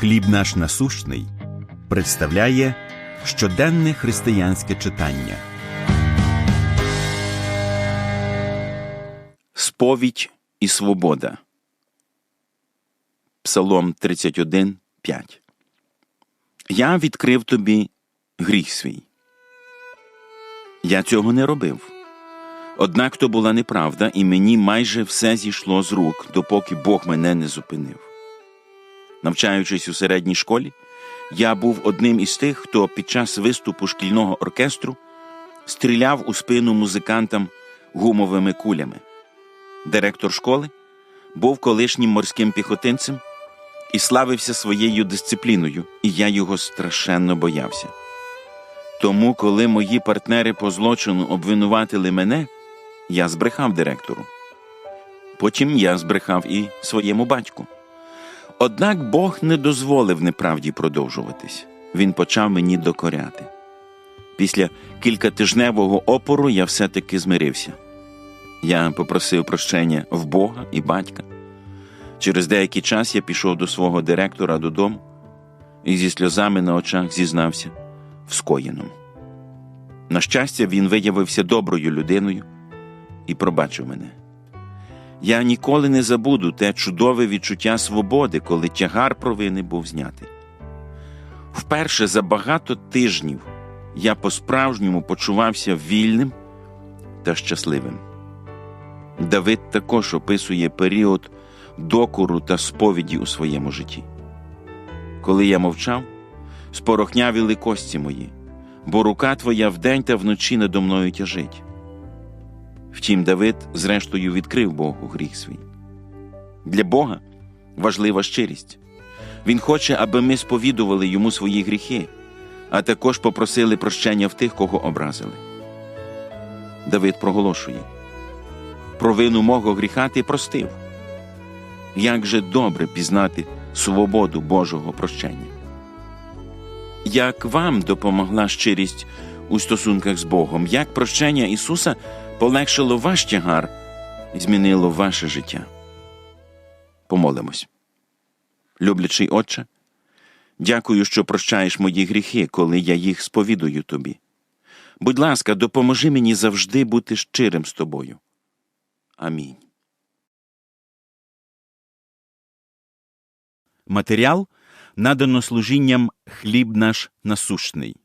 Хліб наш насущний представляє щоденне християнське читання. Сповідь і свобода. Псалом 31, 5. Я відкрив тобі гріх свій. Я цього не робив. Однак то була неправда, і мені майже все зійшло з рук, допоки Бог мене не зупинив. Навчаючись у середній школі, я був одним із тих, хто під час виступу шкільного оркестру стріляв у спину музикантам гумовими кулями. Директор школи був колишнім морським піхотинцем і славився своєю дисципліною, і я його страшенно боявся. Тому, коли мої партнери по злочину обвинуватили мене, я збрехав директору. Потім я збрехав і своєму батьку. Однак Бог не дозволив неправді продовжуватись. Він почав мені докоряти. Після кількатижневого опору я все-таки змирився. Я попросив прощення в Бога і батька. Через деякий час я пішов до свого директора додому і зі сльозами на очах зізнався в скоєному. На щастя, він виявився доброю людиною і пробачив мене. Я ніколи не забуду те чудове відчуття свободи, коли тягар провини був знятий. Вперше за багато тижнів я по-справжньому почувався вільним та щасливим. Давид також описує період докору та сповіді у своєму житті. Коли я мовчав, спорохнявіли кості мої, бо рука твоя вдень та вночі надо мною тяжить. Втім, Давид, зрештою, відкрив Богу гріх свій. Для Бога важлива щирість. Він хоче, аби ми сповідували йому свої гріхи, а також попросили прощення в тих, кого образили. Давид проголошує провину мого гріха ти простив. Як же добре пізнати свободу Божого прощення. Як вам допомогла щирість у стосунках з Богом, як прощення Ісуса полегшило ваш тягар і змінило ваше життя? Помолимось. Люблячий Отче, дякую, що прощаєш мої гріхи, коли я їх сповідую тобі. Будь ласка, допоможи мені завжди бути щирим з тобою. Амінь. Матеріал надано служінням Хліб наш насущний